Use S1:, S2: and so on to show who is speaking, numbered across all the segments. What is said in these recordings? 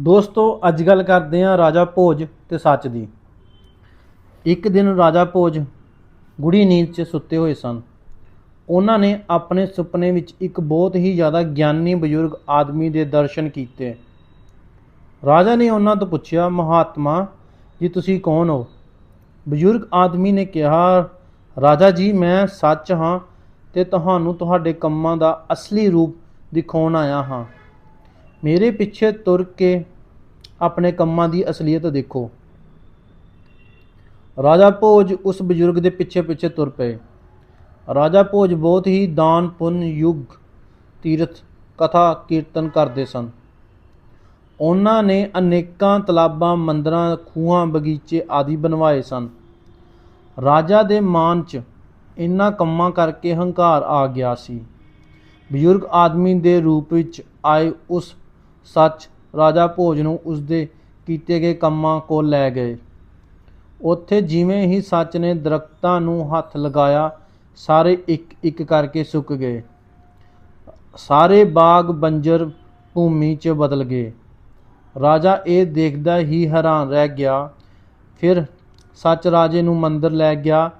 S1: ਦੋਸਤੋ, ਅੱਜ ਗੱਲ ਕਰਦੇ ਹਾਂ ਰਾਜਾ ਭੋਜ ਤੇ ਸੱਚ ਦੀ। ਇੱਕ ਦਿਨ ਰਾਜਾ ਭੋਜ ਗੁੜੀ ਨੀਂਦ 'ਚ ਸੁੱਤੇ ਹੋਏ ਸਨ। ਉਹਨਾਂ ਨੇ ਆਪਣੇ ਸੁਪਨੇ ਵਿੱਚ ਇੱਕ ਬਹੁਤ ਹੀ ਜ਼ਿਆਦਾ ਗਿਆਨੀ ਬਜ਼ੁਰਗ ਆਦਮੀ ਦੇ ਦਰਸ਼ਨ ਕੀਤੇ। ਰਾਜਾ ਨੇ ਉਹਨਾਂ ਤੋਂ ਪੁੱਛਿਆ, ਮਹਾਤਮਾ, ਜੀ ਤੁਸੀਂ ਕੌਣ ਹੋ? ਬਜ਼ੁਰਗ ਆਦਮੀ ਨੇ ਕਿਹਾ, ਰਾਜਾ ਜੀ, ਮੈਂ ਸੱਚ ਹਾਂ ਤੇ ਤੁਹਾਨੂੰ ਤੁਹਾਡੇ ਕੰਮਾਂ ਦਾ ਅਸਲੀ ਰੂਪ ਦਿਖਾਉਣ ਆਇਆ ਹਾਂ। ਮੇਰੇ ਪਿੱਛੇ ਤੁਰ ਕੇ ਆਪਣੇ ਕੰਮਾਂ ਦੀ ਅਸਲੀਅਤ ਦੇਖੋ। ਰਾਜਾ ਭੋਜ ਉਸ ਬਜ਼ੁਰਗ ਦੇ ਪਿੱਛੇ ਪਿੱਛੇ ਤੁਰ ਪਏ। ਰਾਜਾ ਭੋਜ ਬਹੁਤ ਹੀ ਦਾਨ ਪੁੰਨ ਯੁੱਗ, ਤੀਰਥ, ਕਥਾ, ਕੀਰਤਨ ਕਰਦੇ ਸਨ। ਉਹਨਾਂ ਨੇ ਅਨੇਕਾਂ ਤਲਾਬਾਂ, ਮੰਦਰਾਂ, ਖੂਹਾਂ, ਬਗੀਚੇ ਆਦਿ ਬਣਵਾਏ ਸਨ। ਰਾਜਾ ਦੇ ਮਾਨ 'ਚ ਇਨ੍ਹਾਂ ਕੰਮਾਂ ਕਰਕੇ ਹੰਕਾਰ ਆ ਗਿਆ ਸੀ। ਬਜ਼ੁਰਗ ਆਦਮੀ ਦੇ ਰੂਪ ਵਿੱਚ ਆਏ ਉਸ ਸੱਚ ਰਾਜਾ ਭੋਜ ਨੂੰ ਉਸਦੇ ਕੀਤੇ ਗਏ ਕੰਮਾਂ ਕੋਲ ਲੈ ਗਏ। ਉੱਥੇ ਜਿਵੇਂ ਹੀ ਸੱਚ ਨੇ ਦਰਖਤਾਂ ਨੂੰ ਹੱਥ ਲਗਾਇਆ, ਸਾਰੇ ਇੱਕ ਇੱਕ ਕਰਕੇ ਸੁੱਕ ਗਏ। ਸਾਰੇ ਬਾਗ ਬੰਜਰ ਭੂਮੀ 'ਚ ਬਦਲ ਗਏ। ਰਾਜਾ ਇਹ ਦੇਖਦਾ ਹੀ ਹੈਰਾਨ ਰਹਿ ਗਿਆ। ਫਿਰ ਸੱਚ ਰਾਜੇ ਨੂੰ ਮੰਦਰ ਲੈ ਗਿਆ।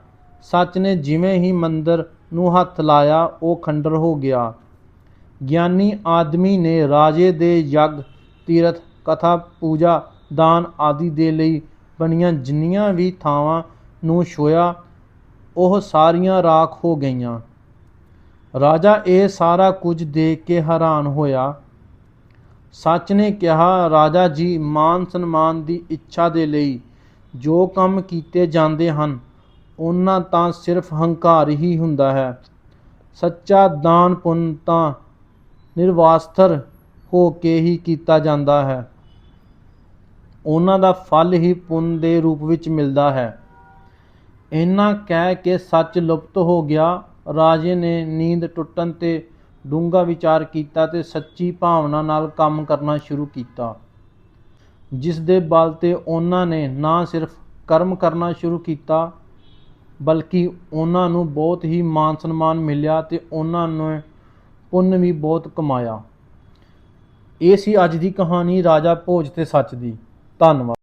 S1: ਸੱਚ ਨੇ ਜਿਵੇਂ ਹੀ ਮੰਦਰ ਨੂੰ ਹੱਥ ਲਾਇਆ, ਉਹ ਖੰਡਰ ਹੋ ਗਿਆ। ਗਿਆਨੀ ਆਦਮੀ ਨੇ ਰਾਜੇ ਦੇ ਯੱਗ, ਤੀਰਥ, ਕਥਾ, ਪੂਜਾ, ਦਾਨ ਆਦਿ ਦੇ ਲਈ ਬਣੀਆਂ ਜਿੰਨੀਆਂ ਵੀ ਥਾਵਾਂ ਨੂੰ ਛੋਇਆ, ਉਹ ਸਾਰੀਆਂ ਰਾਖ ਹੋ ਗਈਆਂ। ਰਾਜਾ ਇਹ ਸਾਰਾ ਕੁਝ ਦੇਖ ਕੇ ਹੈਰਾਨ ਹੋਇਆ। ਸੱਚ ਨੇ ਕਿਹਾ, ਰਾਜਾ ਜੀ, ਮਾਨ ਸਨਮਾਨ ਦੀ ਇੱਛਾ ਦੇ ਲਈ ਜੋ ਕੰਮ ਕੀਤੇ ਜਾਂਦੇ ਹਨ, ਉਹਨਾਂ ਤਾਂ ਸਿਰਫ ਹੰਕਾਰ ਹੀ ਹੁੰਦਾ ਹੈ। ਸੱਚਾ ਦਾਨ ਪੁੰਨ ਤਾਂ ਨਿਰਵਾਸਥਰ ਹੋ ਕੇ ਹੀ ਕੀਤਾ ਜਾਂਦਾ ਹੈ। ਉਹਨਾਂ ਦਾ ਫਲ ਹੀ ਪੁੰਨ ਦੇ ਰੂਪ ਵਿੱਚ ਮਿਲਦਾ ਹੈ। ਇਹਨਾਂ ਕਹਿ ਕੇ ਸੱਚ ਲੁਪਤ ਹੋ ਗਿਆ, ਰਾਜੇ ਨੇ ਨੀਂਦ ਟੁੱਟਣ ਤੇ ਡੂੰਘਾ ਵਿਚਾਰ ਕੀਤਾ ਤੇ ਸੱਚੀ ਭਾਵਨਾ ਨਾਲ ਕੰਮ ਕਰਨਾ ਸ਼ੁਰੂ ਕੀਤਾ। ਜਿਸ ਦੇ ਬਲ ਤੇ ਉਹਨਾਂ ਨੇ ਨਾ ਸਿਰਫ ਕਰਮ ਕਰਨਾ ਸ਼ੁਰੂ ਕੀਤਾ, ਬਲਕਿ ਉਹਨਾਂ ਨੂੰ ਬਹੁਤ ਹੀ ਮਾਨ ਸਨਮਾਨ ਮਿਲਿਆ ਤੇ ਉਹਨਾਂ ਨੂੰ ਪੁੰਨ ਵੀ ਬਹੁਤ ਕਮਾਇਆ। ਇਹ ਸੀ ਅੱਜ ਦੀ ਕਹਾਣੀ ਰਾਜਾ ਭੋਜ ਤੇ ਸੱਚ ਦੀ। ਧੰਨਵਾਦ।